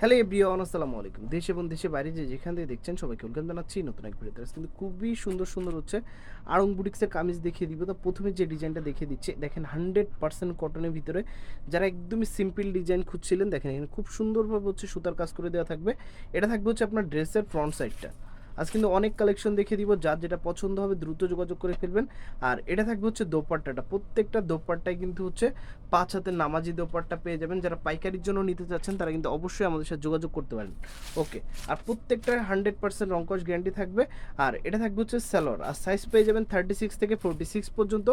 Hello everyone, আসসালামু আলাইকুম। দেশ এবং দেশের বাইরে যে যেখান থেকে দেখছেন সবাইকে ওয়েলকাম জানাচ্ছি নতুন এক ভিডিওতে। কিন্তু খুবই সুন্দর সুন্দর হচ্ছে আরং বুটিক্সের কামিজ দেখিয়ে দিব। তো প্রথমে যে ডিজাইনটা দেখিয়ে দিচ্ছে, দেখেন হান্ড্রেড পার্সেন্ট কটনের ভিতরে যারা একদমই সিম্পল ডিজাইন খুঁজছিলেন, দেখেন এখানে খুব সুন্দরভাবে হচ্ছে সুতার কাজ করে দেওয়া থাকবে। এটা থাকবে হচ্ছে আপনার ড্রেসের ফ্রন্ট সাইডটা আজ কিন্তু অনেক কালেকশন দেখিয়ে দিব, যার যেটা পছন্দ হবে দ্রুত যোগাযোগ করে ফেলবেন। আর এটা থাকবে হচ্ছে দোপাট্টাটা। প্রত্যেকটা দোপাট্টায় কিন্তু হচ্ছে পাঁচ হাতের নামাজি দোপাট্টা পেয়ে যাবেন। যারা পাইকারির জন্য নিতে চাচ্ছেন, তারা কিন্তু অবশ্যই আমাদের সাথে যোগাযোগ করতে পারেন। ওকে আর প্রত্যেকটা হান্ড্রেড পার্সেন্ট রঙ্কশ গ্যারান্টি থাকবে। আর এটা থাকবে হচ্ছে স্যালোর আর সাইজ পেয়ে যাবেন থার্টি সিক্স থেকে ফোরটি সিক্স পর্যন্ত।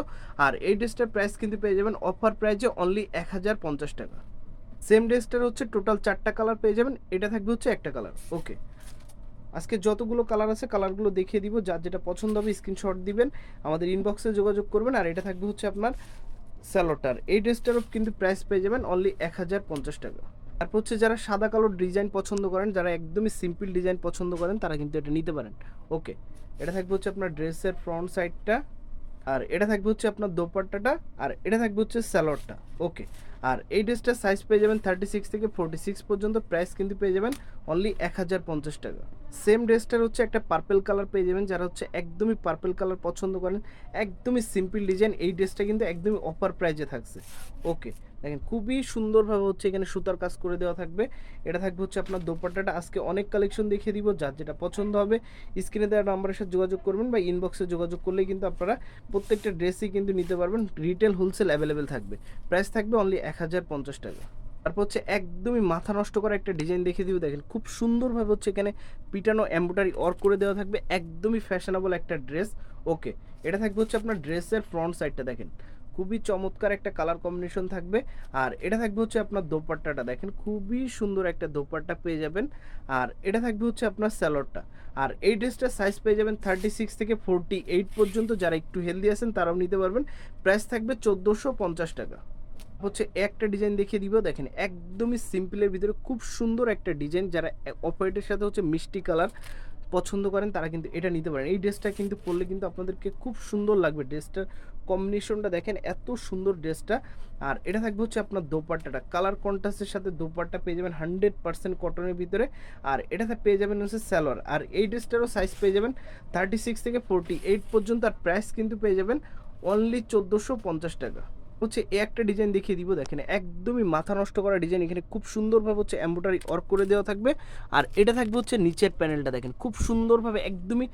আর এই ড্রেসটার প্রাইস কিন্তু পেয়ে যাবেন অফার প্রাইজে অনলি এক হাজার পঞ্চাশ টাকা। সেম ড্রেসটার হচ্ছে টোটাল চারটা কালার পেয়ে যাবেন। এটা থাকবে হচ্ছে একটা কালার ওকে আজকে যতগুলো কালার আছে কালারগুলো দেখিয়ে দিব। যার যেটা পছন্দ হবে স্ক্রিনশট দিবেন, আমাদের ইনবক্সে যোগাযোগ করবেন। আর এটা থাকবে হচ্ছে আপনার স্যালোটার এই ড্রেসটারও কিন্তু প্রাইস পেয়ে যাবেন অনলি এক হাজার পঞ্চাশ টাকা। তারপর হচ্ছে যারা সাদা কালো ডিজাইন পছন্দ করেন, যারা একদমই সিম্পল ডিজাইন পছন্দ করেন, তারা কিন্তু এটা নিতে পারেন। ওকে এটা থাকবে হচ্ছে আপনার ড্রেসের ফ্রন্ট সাইডটা আর এটা থাকবে হচ্ছে আপনার দোপাট্টাটা, আর এটা থাকবে হচ্ছে স্যালোডটা, ওকে। আর এই ড্রেসটার সাইজ পেয়ে যাবেন থার্টি সিক্স থেকে ফোরটি সিক্স পর্যন্ত প্রাইস কিন্তু পেয়ে যাবেন অনলি এক হাজার পঞ্চাশ টাকা। সেম ড্রেসটার হচ্ছে একটা পার্পেল কালার পেয়ে যাবেন, যারা হচ্ছে একদমই পার্পেল কালার পছন্দ করেন, একদমই সিম্পল ডিজাইন এই ড্রেসটা কিন্তু একদমই অফার প্রাইজে থাকছে, ওকে। দেখেন, খুবই সুন্দরভাবে হচ্ছে এখানে সুতার কাজ করে দেওয়া থাকবে। এটা থাকবে হচ্ছে আপনার দোপাট্টাটা। আজকে অনেক কালেকশন দেখিয়ে দিব, যার যেটা পছন্দ হবে। স্ক্রিনে দেওয়া নাম্বারের সাথে যোগাযোগ করবেন বা ইনবক্সে যোগাযোগ করলেই কিন্তু আপনারা প্রত্যেকটা ড্রেসই কিন্তু নিতে পারবেন। রিটেল হোলসেল অ্যাভেলেবেল থাকবে। প্রাইস থাকবে অনলি এক হাজার পঞ্চাশ টাকা। তারপর হচ্ছে একদমই মাথা নষ্ট করা একটা ডিজাইন দেখিয়ে দিব। দেখেন, খুব সুন্দরভাবে হচ্ছে এখানে পিটানো এম্ব্রয়ডারি ওয়ার্ক করে দেওয়া থাকবে। একদমই ফ্যাশনেবল একটা ড্রেস ওকে এটা থাকবে হচ্ছে আপনার ড্রেসের ফ্রন্ট সাইডটা দেখেন। খুবই চমৎকার একটা কালার কম্বিনেশন থাকবে। আর এটা থাকবে হচ্ছে আপনার দোপাট্টাটা। দেখেন, খুবই সুন্দর একটা দোপাট্টা পেয়ে যাবেন। আর এটা থাকবে হচ্ছে আপনার স্যালোডটা। আর এই ড্রেসটার সাইজ পেয়ে যাবেন থার্টি সিক্স থেকে ফোরটি এইট পর্যন্ত। যারা একটু হেলদি আছেন, তারাও নিতে পারবেন। প্রাইস থাকবে চোদ্দোশো পঞ্চাশ টাকা। হচ্ছে একটা ডিজাইন দেখিয়ে দিব। দেখেন, একদমই সিম্পলের ভিতরে খুব সুন্দর একটা ডিজাইন যারা অপারেটের সাথে হচ্ছে মিষ্টি কালার পছন্দ করেন, তারা কিন্তু এটা নিতে পারেন। এই ড্রেসটা কিন্তু পরলে কিন্তু আপনাদেরকে খুব সুন্দর লাগবে। ড্রেসটার কম্বিনেশনটা দেখেন, এত সুন্দর ড্রেসটা আর এটা থাকবে হচ্ছে আপনার দোপাট্টাটা। কালার কন্ট্রাস্টের সাথে দোপাট্টা পেয়ে যাবেন হান্ড্রেড পার্সেন্ট কটনের ভিতরে। আর এটাতে পেয়ে যাবেন হচ্ছে স্যালোয়ার আর এই ড্রেসটারও সাইজ পেয়ে যাবেন থার্টি সিক্স থেকে ফোরটি এইট পর্যন্ত। আর প্রাইস কিন্তু পেয়ে যাবেন অনলি চোদ্দোশো পঞ্চাশ টাকা। হচ্ছে এই একটা ডিজাইন দেখিয়ে দিব। দেখেন, একদমই মাথা নষ্ট করা ডিজাইন এখানে খুব সুন্দরভাবে হচ্ছে এম্ব্রয়ডারি ওয়ার্ক করে দেওয়া থাকবে। আর এটা থাকবে হচ্ছে নিচের প্যানেলটা দেখেন, খুব সুন্দরভাবে, একদমই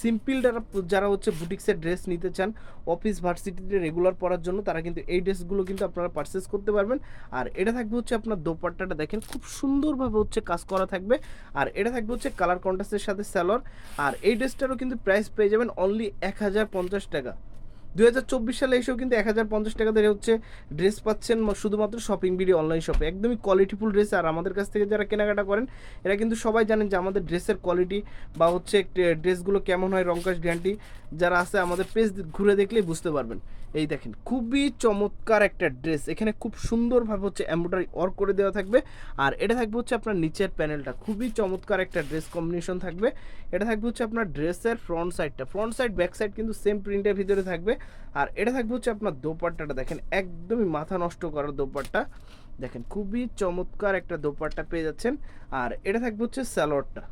সিম্পল যারা যারা হচ্ছে বুটিক্সের ড্রেস নিতে চান অফিস ভার্সিটিতে রেগুলার পরার জন্য, তারা কিন্তু এই ড্রেসগুলো কিন্তু আপনারা পারচেস করতে পারবেন। আর এটা থাকবে হচ্ছে আপনার দোপাট্টাটা, দেখেন, খুব সুন্দরভাবে হচ্ছে কাজ করা থাকবে। আর এটা থাকবে হচ্ছে কালার কন্ট্রাস্টের সাথে স্যালোর আর এই ড্রেসটারও কিন্তু প্রাইস পেয়ে যাবেন অনলি এক হাজার পঞ্চাশ টাকা। দু হাজার চব্বিশ সালে এসেও কিন্তু এক হাজার পঞ্চাশ টাকা ধরে হচ্ছে ড্রেস পাচ্ছেন শুধুমাত্র শপিং বিডি অনলাইন শপে একদমই কোয়ালিটিফুল ড্রেস আর আমাদের কাছ থেকে যারা কেনাকাটা করেন, এরা কিন্তু সবাই জানেন যে আমাদের ড্রেসের কোয়ালিটি বা হচ্ছে ড্রেসগুলো কেমন হয় রঙ্কাশ গ্যারান্টি যারা আছে আমাদের পেজ ঘুরে দেখলেই বুঝতে পারবেন। এই দেখেন, খুবই চমৎকার একটা ড্রেস এখানে খুব সুন্দরভাবে হচ্ছে এম্ব্রয়ডারি ওয়ার্ক করে দেওয়া থাকবে। আর এটা থাকবে হচ্ছে আপনার নিচের প্যানেলটা খুবই চমৎকার একটা ড্রেস কম্বিনেশন থাকবে। এটা থাকবে হচ্ছে আপনার ড্রেসের ফ্রন্ট সাইডটা ফ্রন্ট সাইড ব্যাক সাইড কিন্তু সেম প্রিন্টের ভিতরে থাকবে। আর এটা থাকবে হচ্ছে আপনার দোপাট্টাটা দেখেন, একদমই মাথা নষ্ট করার দোপাট্টা। দেখেন, খুবই চমৎকার একটা দোপাট্টা পেয়ে যাচ্ছেন। আর এটা থাকবে হচ্ছে স্যালোয়ারটা।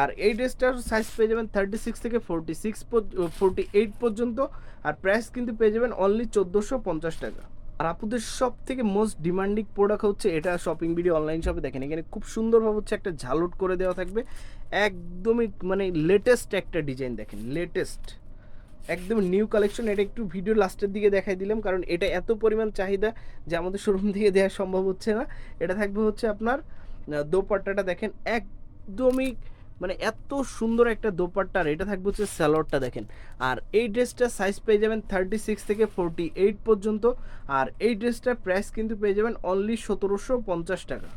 আর এই ড্রেসটার সাইজ পেয়ে যাবেন থার্টি সিক্স থেকে ফোরটি সিক্স ফোরটি এইট পর্যন্ত। আর প্রাইস কিন্তু পেয়ে যাবেন অনলি চোদ্দোশো পঞ্চাশ টাকা। আর আপুদের সব থেকে মোস্ট ডিমান্ডিং প্রোডাক্ট হচ্ছে এটা শপিং ভিডিও অনলাইন শপে দেখেন, এখানে খুব সুন্দরভাবে হচ্ছে একটা ঝালট করে দেওয়া থাকবে। একদমই মানে লেটেস্ট একটা ডিজাইন দেখেন লেটেস্ট একদম নিউ কালেকশন এটা একটু ভিডিও লাস্টের দিকে দেখাই দিলাম, কারণ এটা এত পরিমাণ চাহিদা যে আমাদের শোরুম থেকে দেওয়া সম্ভব হচ্ছে না। এটা থাকবে হচ্ছে আপনার দোপাট্টাটা দেখেন, একদমই মানে এত সুন্দর একটা দোপাট্টা, আর এটা থাকবে হচ্ছে স্যালোয়ারটা দেখেন। আর এই ড্রেসটার সাইজ পেয়ে যাবেন থার্টি সিক্স থেকে ফোরটি এইট পর্যন্ত, আর এই ড্রেসটার প্রাইস কিন্তু পেয়ে যাবেন অনলি সতেরোশো পঞ্চাশ টাকা।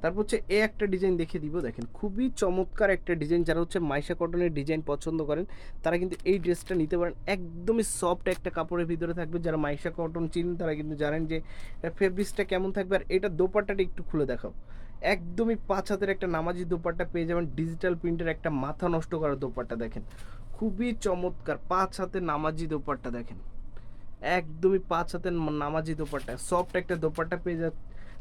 তারপর হচ্ছে এ একটা ডিজাইন দেখিয়ে দিব, দেখেন। খুবই চমৎকার একটা ডিজাইন যারা হচ্ছে মাইশা কটনের ডিজাইন পছন্দ করেন, তারা কিন্তু এই ড্রেসটা নিতে পারেন। একদমই সফট একটা কাপড়ের ভিতরে থাকবে। যারা মাইশা কটন চিনেন, তারা কিন্তু জানেন যে ফেব্রিক্সটা কেমন থাকবে। আর এটা দোপাট্টাটা একটু খুলে দেখাও। একদমই পাঁচ হাতের একটা নামাজি দোপাট্টা পেয়ে যাবেন। ডিজিটাল প্রিন্টের একটা মাথা নষ্ট করা দোপাট্টা, দেখেন। খুবই চমৎকার পাঁচ হাতের নামাজি দোপাট্টা, দেখেন। একদমই পাঁচ হাতের নামাজি দোপাট্টা। সফট একটা দোপাট্টা পেয়ে যা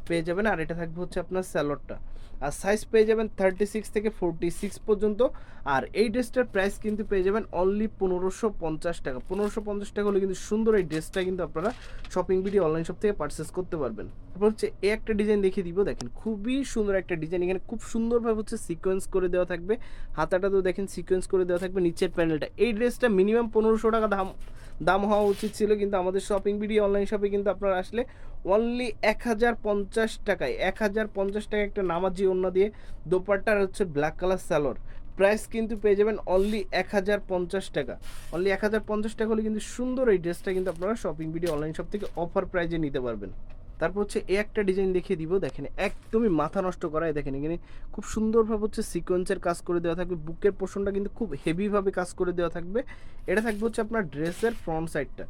পেয়ে যাবেন, আর এটা থাকবে হচ্ছে আপনার স্যালোডটা। আর সাইজ পেয়ে যাবেন থার্টি সিক্স থেকে ফোরটি সিক্স পর্যন্ত, আর এই ড্রেসটার প্রাইস কিন্তু পেয়ে যাবেন অনলি পনেরোশো পঞ্চাশ টাকা। পনেরোশো পঞ্চাশ টাকা হলে কিন্তু সুন্দর এই ড্রেসটা কিন্তু আপনারা শপিং ভিডিও অনলাইন শপ থেকে পারচেস করতে পারবেন। তারপর হচ্ছে এই একটা ডিজাইন দেখিয়ে দিব, দেখেন খুবই সুন্দর একটা ডিজাইন এখানে খুব সুন্দরভাবে হচ্ছে সিকোয়েন্স করে দেওয়া থাকবে। হাতাটা তো দেখেন সিকোয়েন্স করে দেওয়া থাকবে নিচের প্যানেলটা এই ড্রেসটা মিনিমাম পনেরোশো টাকা দাম দাম হওয়া উচিত ছিল, কিন্তু আমাদের শপিং ভিডিও অনলাইন শপে কিন্তু আপনারা আসলে অনলি এক হাজার পঞ্চাশ টাকায়, এক হাজার পঞ্চাশ টাকা একটা নামাজি অন্য দিয়ে দোপাট্টার হচ্ছে ব্ল্যাক কালার স্যালোর প্রাইস কিন্তু পেয়ে যাবেন অনলি এক হাজার পঞ্চাশ টাকা। অনলি এক হাজার পঞ্চাশ টাকা হলে কিন্তু সুন্দর এই ড্রেসটা কিন্তু আপনারা শপিং ভিডিও অনলাইন শপ থেকে অফার প্রাইজে নিতে পারবেন। তারপর হচ্ছে এই একটা ডিজাইন দেখিয়ে দিব, দেখেন একদমই মাথা নষ্ট করায় দেখেন এখানে খুব সুন্দরভাবে হচ্ছে সিকোয়েন্সের কাজ করে দেওয়া থাকবে, বুকের পোর্শনটা কিন্তু খুব হেভিভাবে কাজ করে দেওয়া থাকবে। এটা থাকবে হচ্ছে আপনার ড্রেসের ফ্রন্ট সাইডটা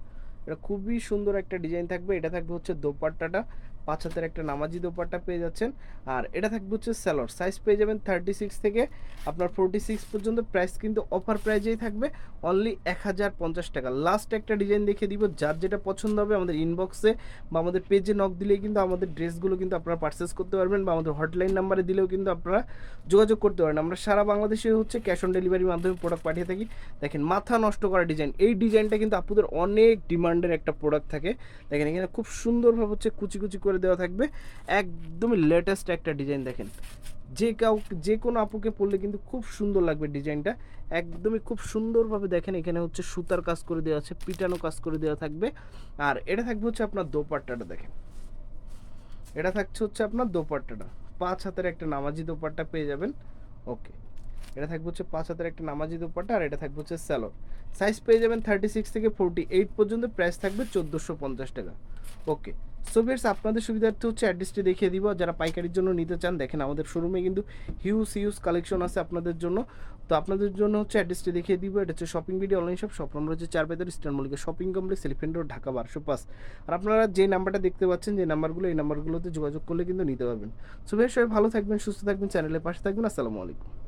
এটা খুবই সুন্দর একটা ডিজাইন থাকবে, এটা থাকবে হচ্ছে দোপাট্টাটা। পাঁচ হাতের একটা নামাজি দোপাট্টা পেয়ে যাচ্ছেন। আর এটা থাকবে হচ্ছে স্যালোর সাইজ পেয়ে যাবেন থার্টি সিক্স থেকে আপনার ফোরটি সিক্স পর্যন্ত। প্রাইস কিন্তু অফার প্রাইজেই থাকবে। অনলি এক হাজার পঞ্চাশ টাকা। লাস্ট একটা ডিজাইন দেখিয়ে দিব। যার যেটা পছন্দ হবে আমাদের ইনবক্সে বা আমাদের পেজে নক দিলেই কিন্তু আমাদের ড্রেসগুলো কিন্তু আপনারা পারচেস করতে পারবেন বা আমাদের হটলাইন নাম্বারে দিলেও কিন্তু আপনারা যোগাযোগ করতে পারেন। আমরা সারা বাংলাদেশে হচ্ছে ক্যাশ অন ডেলিভারির মাধ্যমে প্রোডাক্ট পাঠিয়ে থাকি। দেখেন, মাথা নষ্ট করা ডিজাইন এই ডিজাইনটা কিন্তু আপুদের অনেক ডিমান্ডের একটা প্রোডাক্ট থাকে। দেখেন, এখানে খুব সুন্দরভাবে হচ্ছে কুচি কুচি করে দেওয়া থাকবে। একদমই লেটেস্ট একটা ডিজাইন দেখেন। যে কাউ, যে কোনো আপুকে পরলে কিন্তু খুব সুন্দর লাগবে ডিজাইনটা একদমই খুব সুন্দরভাবে দেখেন, এখানে হচ্ছে সুতার কাজ করে দেওয়া আছে, পিটানো কাজ করে দেওয়া থাকবে। আর এটা থাকবে হচ্ছে আপনার দোপাট্টাটা দেখেন। এটা থাকছে হচ্ছে আপনার দোপাট্টাটা। পাঁচ হাতের একটা নামাজি দোপাট্টা পেয়ে যাবেন। ওকে। এটা থাকবে হচ্ছে পাঁচ হাতের একটা নামাজি দোপাট্টা আর এটা থাকবে হচ্ছে স্যালোর সাইজ পেয়ে যাবেন থার্টি সিক্স থেকে ফোরটি এইট পর্যন্ত প্রাইস থাকবে চোদ্দোশো পঞ্চাশ টাকা। ওকে। সো আপনাদের সুবিধার্থে হচ্ছে অ্যাড্রেসটি দেখিয়ে দিব। যারা পাইকারির জন্য নিতে চান, দেখেন আমাদের শোরুমে কিন্তু হিউজ হিউজ কালেকশন আছে আপনাদের জন্য। তো আপনাদের জন্য হচ্ছে অ্যাড্রেসটি দেখিয়ে দিব। এটা হচ্ছে shopping video online shop shop number হচ্ছে চার বেদার eastern Mallika shopping complex elephant road Dhaka বারোশো পাঁচ। আর আপনারা যে নাম্বারটা দেখতে পাচ্ছেন, যে নাম্বারগুলো, এই নাম্বারগুলোতে যোগাযোগ করলে কিন্তু নিতে পারবেন। সো সবাই ভালো থাকবেন, সুস্থ থাকবেন চ্যানেলের পাশে থাকবেন। আসসালামু আলাইকুম।